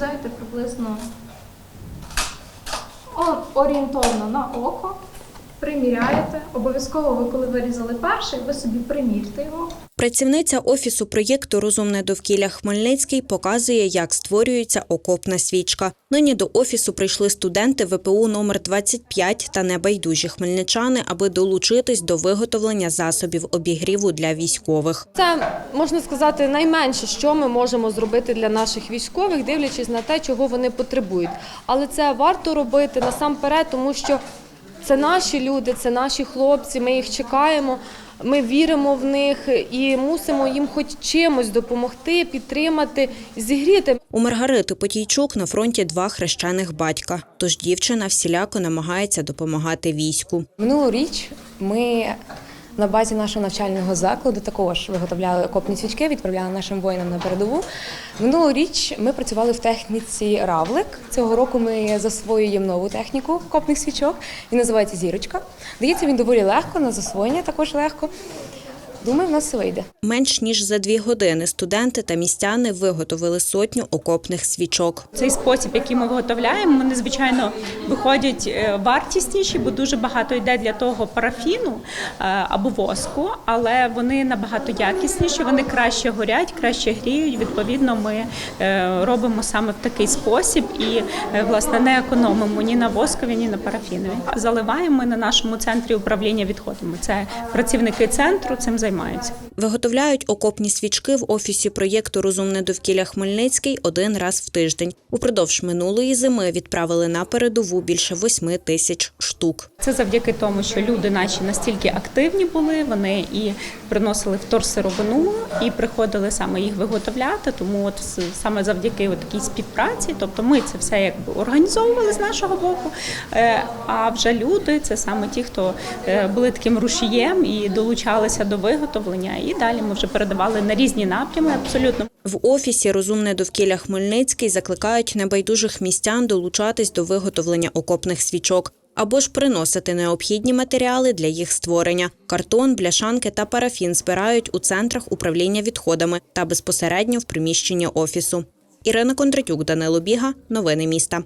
відрізаєте приблизно орієнтовно на око, приміряєте. Обов'язково ви, коли вирізали перший, ви собі примірте його. Працівниця офісу проєкту Розумне довкілля Хмельницький показує, як створюється окопна свічка. Нині до офісу прийшли студенти ВПУ номер 25 та небайдужі хмельничани, аби долучитись до виготовлення засобів обігріву для військових. Це можна сказати найменше, що ми можемо зробити для наших військових, дивлячись на те, чого вони потребують. Але це варто робити насамперед, тому що це наші люди, це наші хлопці. Ми їх чекаємо. Ми віримо в них і мусимо їм хоч чимось допомогти, підтримати, зігріти. У Маргарити Потійчук на фронті два хрещених батька. Тож дівчина всіляко намагається допомагати війську. Минулоріч ми на базі нашого навчального закладу також виготовляли окопні свічки, відправляли нашим воїнам на передову. Минулоріч ми працювали в техніці Равлик. Цього року ми засвоюємо нову техніку окопних свічок. Він називається Зірочка. Дається він доволі легко, на засвоєння також легко. Думаю, в нас все вийде. Менш ніж за дві години студенти та містяни виготовили сотню окопних свічок. Цей спосіб, який ми виготовляємо, вони звичайно виходять е, вартісніші, бо дуже багато йде для того парафіну е, або воску, але вони набагато якісніші, вони краще горять, краще гріють. Відповідно, ми е, робимо саме в такий спосіб і власне не економимо ні на воскові, ні на парафінові. Заливаємо ми на нашому центрі управління відходами. Це працівники центру цим займаються. they might. Виготовляють окопні свічки в офісі проєкту Розумне довкілля Хмельницький один раз в тиждень. Упродовж минулої зими відправили на передову більше восьми тисяч штук. Це завдяки тому, що люди наші настільки активні були, вони і приносили вторсировину, і приходили саме їх виготовляти. Тому от саме завдяки такій співпраці, тобто ми це все якби організовували з нашого боку. е, А вже люди це саме ті, хто е, були таким рушієм і долучалися до виготовлення. І далі ми вже передавали на різні напрями абсолютно. В офісі Розумне довкілля Хмельницький закликають небайдужих містян долучатись до виготовлення окопних свічок або ж приносити необхідні матеріали для їх створення. Картон, бляшанки та парафін збирають у центрах управління відходами та безпосередньо в приміщенні офісу. Ірина Кондратюк, Данило Біга. Новини міста.